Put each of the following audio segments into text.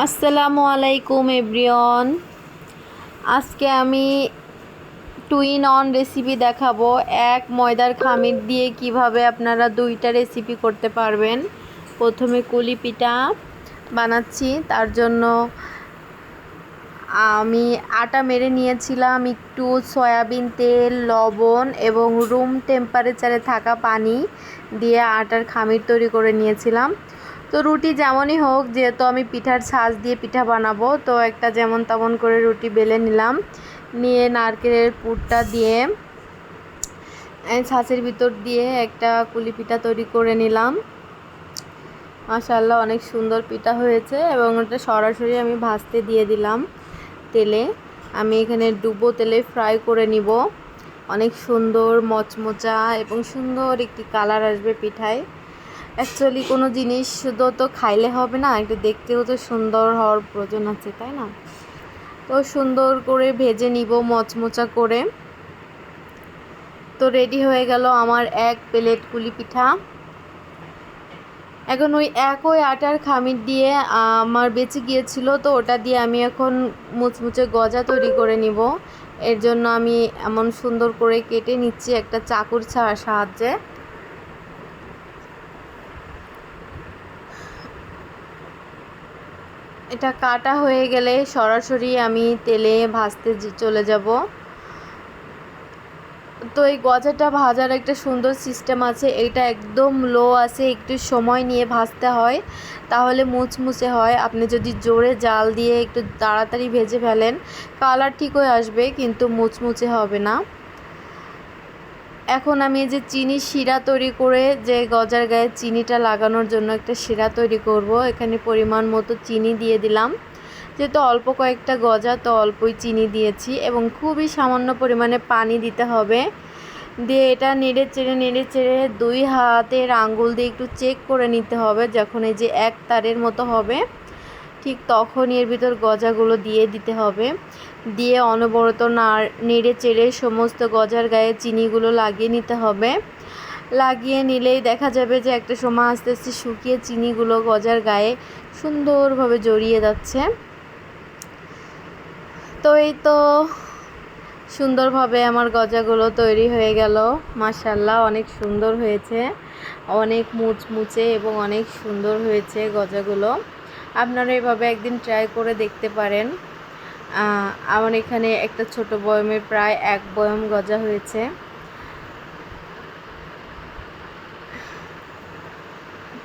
আসসালামু আলাইকুম এভরিওন আজকে আমি টুইন অন রেসিপি দেখাবো। এক ময়দার খামির দিয়ে কীভাবে আপনারা দুইটা রেসিপি করতে পারবেন। প্রথমে কুলি পিঠা বানাচ্ছি, তার জন্য আমি আটা মেরে নিয়েছিলাম, একটু সয়াবিন তেল, লবণ এবং রুম টেম্পারেচারে থাকা পানি দিয়ে আটার খামির তৈরি করে নিয়েছিলাম। তো রুটি যেমনই হোক, যেহেতু আমি পিঠার ছাঁচ দিয়ে পিঠা বানাবো, তো একটা যেমন তেমন করে রুটি বেলে নিলাম। নিয়ে নারকেলের পুরটা দিয়ে ছাঁচের ভিতর দিয়ে একটা কুলি পিঠা তৈরি করে নিলাম। মাশাল্লাহ অনেক সুন্দর পিঠা হয়েছে এবং ওটা সরাসরি আমি ভাজতে দিয়ে দিলাম তেলে। আমি এখানে ডুবো তেলে ফ্রাই করে নিব। অনেক সুন্দর মচমচা এবং সুন্দর একটি কালার আসবে পিঠায়। অ্যাকচুয়ালি কোনো জিনিস শুধু তো খাইলে হবে না, একটু দেখতেও তো সুন্দর হওয়ার প্রয়োজন আছে, তাই না? তো সুন্দর করে ভেজে নিব, মচমচা করে। তো রেডি হয়ে গেল আমার এক প্লেট কুলি পিঠা। এখন ওই একই আটার খামির দিয়ে আমার বেঁচে গিয়েছিল, তো ওটা দিয়ে আমি এখন মুচমুচে গজা তৈরি করে নিব। এর জন্য আমি এমন সুন্দর করে কেটে নিচ্ছি একটা চাকুর সাহায্যে। এটা কাটা হয়ে গেলে সরাসরি আমি তেলে ভাজতে চলে যাব। তো এই গজাটা ভাজার একটা সুন্দর সিস্টেম আছে, এটা একদম লো আছে, একটু সময় নিয়ে ভাজতে হয়, তাহলে মুচমুচে হয়। আপনি যদি জোরে জাল দিয়ে একটু তাড়াতাড়ি ভেজে ফেলেন কালার ঠিক হয়ে আসবে, কিন্তু মুচমুচে হবে না। এখন আমি যে চিনি শিরা তৈরি করে যে গজার গায়ে চিনিটা লাগানোর জন্য একটা শিরা তৈরি করব। এখানে পরিমাণ মতো চিনি দিয়ে দিলাম। যেহেতু অল্প কয়েকটা গজা, তো অল্পই চিনি দিয়েছি এবং খুবই সামান্য পরিমাণে পানি দিতে হবে। দিয়ে এটা নেড়ে চেড়ে নেড়ে চেড়ে দুই হাতের আঙ্গুল দিয়ে একটু চেক করে নিতে হবে, যখন এই যে এক তারের মতো হবে। ঠিক তখনই এর ভিতর গজাগুলো দিয়ে দিতে হবে। দিয়ে অনবরত নেড়ে চেড়ে সমস্ত গজার গায়ে চিনিগুলো লাগিয়ে নিতে হবে। লাগিয়ে নিলেই দেখা যাবে যে একটা সময় আস্তে আস্তে শুকিয়ে চিনিগুলো গজার গায়ে সুন্দরভাবে জড়িয়ে যাচ্ছে। তো এই তো সুন্দরভাবে আমার গজাগুলো তৈরি হয়ে গেল। মাসাল্লাহ অনেক সুন্দর হয়েছে। অনেক মুচমুচে এবং অনেক সুন্দর হয়েছে গজাগুলো। আপনারা এভাবে একদিন ট্রাই করে দেখতে পারেন। আমার এখানে একটা ছোট বয়মে প্রায় এক বয়ম গজা হয়েছে।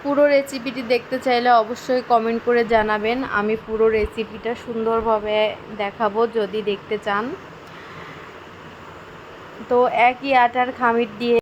পুরো রেসিপিটি দেখতে চাইলে অবশ্যই কমেন্ট করে জানাবেন। আমি পুরো রেসিপিটা সুন্দরভাবে দেখাবো যদি দেখতে চান। তো একই আটার খামির দিয়ে